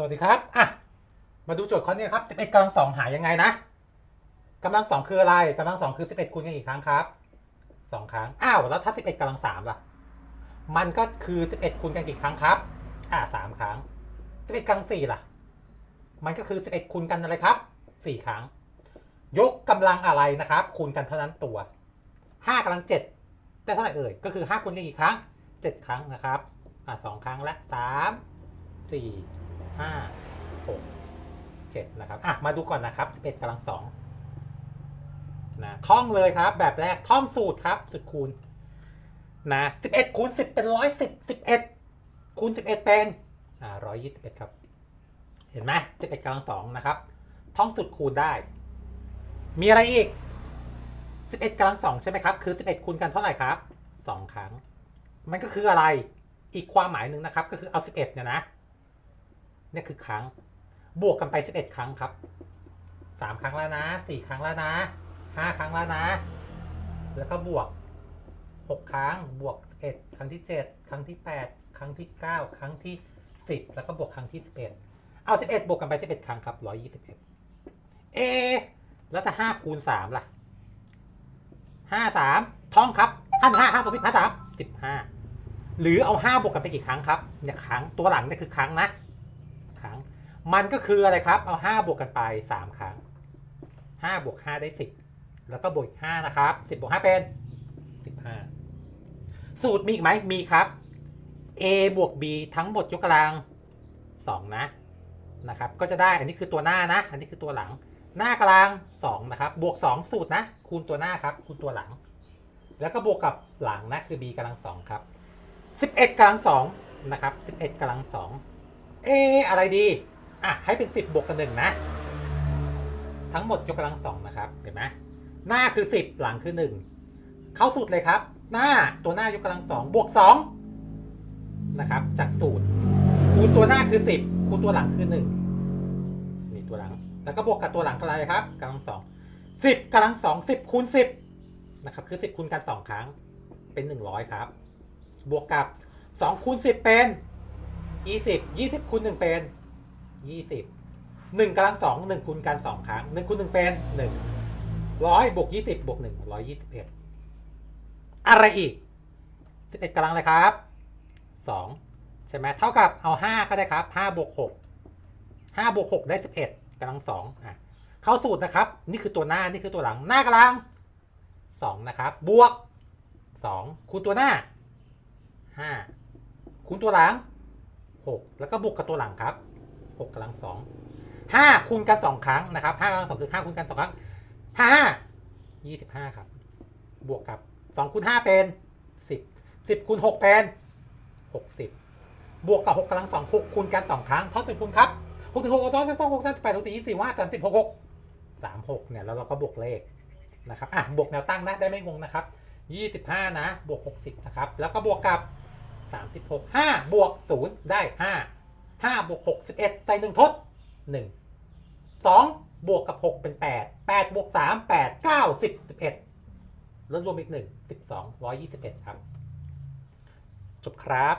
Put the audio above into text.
สวัสดีครับ อะ มาดูโจทย์ข้อนี้ครับ11กำลังสองหายังไงนะกำลังสองคืออะไรกำลังสองคือ 11คูณกันกี่ครั้งครับสองครั้ง อ้าว แล้วถ้า 11กำลังสามล่ะ มันก็คือ 11คูณกันกี่ครั้งครับ อ่าสามครั้ง 11กำลังสี่ล่ะ มันก็คือ 11คูณกันอะไรครับสี่ครั้ง ยกกำลังอะไรนะครับ คูณกันเท่านั้นตัว5กำลัง7ได้เท่าไหร่เอ่ย ก็คือ5คูณกันกี่ครั้ง 7 ครั้งนะครับ อ่าสองครั้งและ3 4 ห้าหกเจ็ดนะครับอะมาดูก่อนนะครับสิบเอ็ดกำลังสองนะท่องเลยครับ แบบแรกท่องสูตรครับสูตรคูณนะสิบเอ็ดคูณสิบเป็นร้อยสิบสิบเอ็ดคูณสิบเอ็ดเป็นอ่าร้อยยี่สิบเอ็ดครับ เห็นไหมสิบเอ็ดกำลังสองนะครับ ท่องสูตรคูณได้ มีอะไรอีกสิบเอ็ดกำลังสองใช่ไหมครับ คือสิบเอ็ดคูณกันเท่าไหร่ครับสองครั้ง มันก็คืออะไร อีกความหมายหนึ่งนะครับ ก็คือเอาสิบเอ็ดเนี่ยนะ เนี่ยคือครั้ง บวกกันไป 11 ครั้งครับ 3 ครั้งแล้วนะ 4 ครั้งแล้วนะ 5 ครั้งแล้วนะ แล้วก็บวก 6 ครั้ง บวก1ครั้งที่ 7 ครั้งที่ 8 ครั้งที่ 9 ครั้งที่ 10 แล้วก็บวกครั้งที่ 11 เอา 11 บวกกันไป 11 ครั้งครับ 121 เอ แล้วถ้า5คูณ3ล่ะ 5 3ท่องครับ5 5 5 2 10 5 3 15หรือเอา 5 บวกกันไปกี่ครั้งครับเนี่ยครั้งตัวหลังเนี่ยคือครั้งนะ มันก็คืออะไรครับ เอา 5 บวกกันไป 3 ครั้ง 5 บวก 5 ได้ 10 แล้วก็บวก5นะครับ 10 บวก 5 เป็น 15 สูตรมีอีกไหม มีครับ a บวก b ทั้งหมดยกกำลัง 2 นะ นะครับ ก็จะได้ อันนี้คือตัวหน้านะ อันนี้คือตัวหลัง หน้ากำลัง2 นะครับ บวก 2 สูตรนะ คูณตัวหน้าครับ คูณตัวหลัง แล้วก็บวกกับหลังนะ คือ b กำลัง 2 ครับ 11กำลัง 2 นะครับ 11กำลัง 2 เอ อะไรดี อะให้เป็น10บวกกันหนึ่งนะ ทั้งหมดยกกำลังสองนะครับเห็นไหมหน้าคือ10หลังคือ1เข้าสูตรเลยครับ หน้าตัวหน้ายกกำลังสองบวก2นะครับ จากสูตร คูณตัวหน้าคือ10คูณตัวหลังคือ1นี่ตัวหลัง แล้วก็บวกกับตัวหลังเท่าไรครับกำลังสองสิบกำลังสองสิบคูณสิบนะครับ คือ10คูณกัน2ครั้งเป็น100ครับ บวกกับ2คูณ10เป็นยี่สิบยี่สิบคูณหนึ่งเป็น ยี่สิบหนึ่งกำลังสองหนึ่งคูณกันสองครั้งหนึ่งคูณหนึ่งเป็นหนึ่งร้อยบวกยี่สิบบวกหนึ่งร้อยยี่สิบเอ็ดอะไรอีกสิบเอ็ดกำลังเลยครับสองใช่ไหมเท่ากับเอาห้าก็ได้ครับห้าบวกหกห้าบวกหกได้สิบเอ็ดกำลังสองอะเข้าสูตรนะครับ นี่คือตัวหน้านี่คือตัวหลังหน้ากำลังสองนะครับ บวกสองคูณตัวหน้าห้าคูณตัวหลัง6แล้วก็บวกกับตัวหลังครับ หกกำลังสองห้าคูณกันสองครั้งนะครับห้ากำลังสองคือห้าคูณกันสองครั้งห้ายี่สิบห้าครับ บวกกับสองคูณห้าเป็นสิบสิบคูณหกเป็นหกสิบบวกกับหกกำลังสองหกคูณกันสองครั้งเท่าสิบคูณครับหกถึงหกสองสิบสองหกสามสิบแปดหกสี่ยี่สิบว่าสามสิบหกหกสามหกเนี่ยแล้วเราก็บวกเลขนะครับอะบวกแนวตั้งนะได้ไม่งงนะครับยี่สิบห้านะบวกหกสิบนะครับแล้วก็บวกกับสามสิบหกห้าบวกศูนย์ได้ห้า ห้าบวกหกสิบเอ็ดใส่หนึ่งทดหนึ่งสองบวกกับหกเป็นแปดแปดบวกสามแปดเก้าสิบสิบเอ็ดลดรวมอีกหนึ่งสิบสองร้อยยี่สิบเอ็ดครับ จบครับ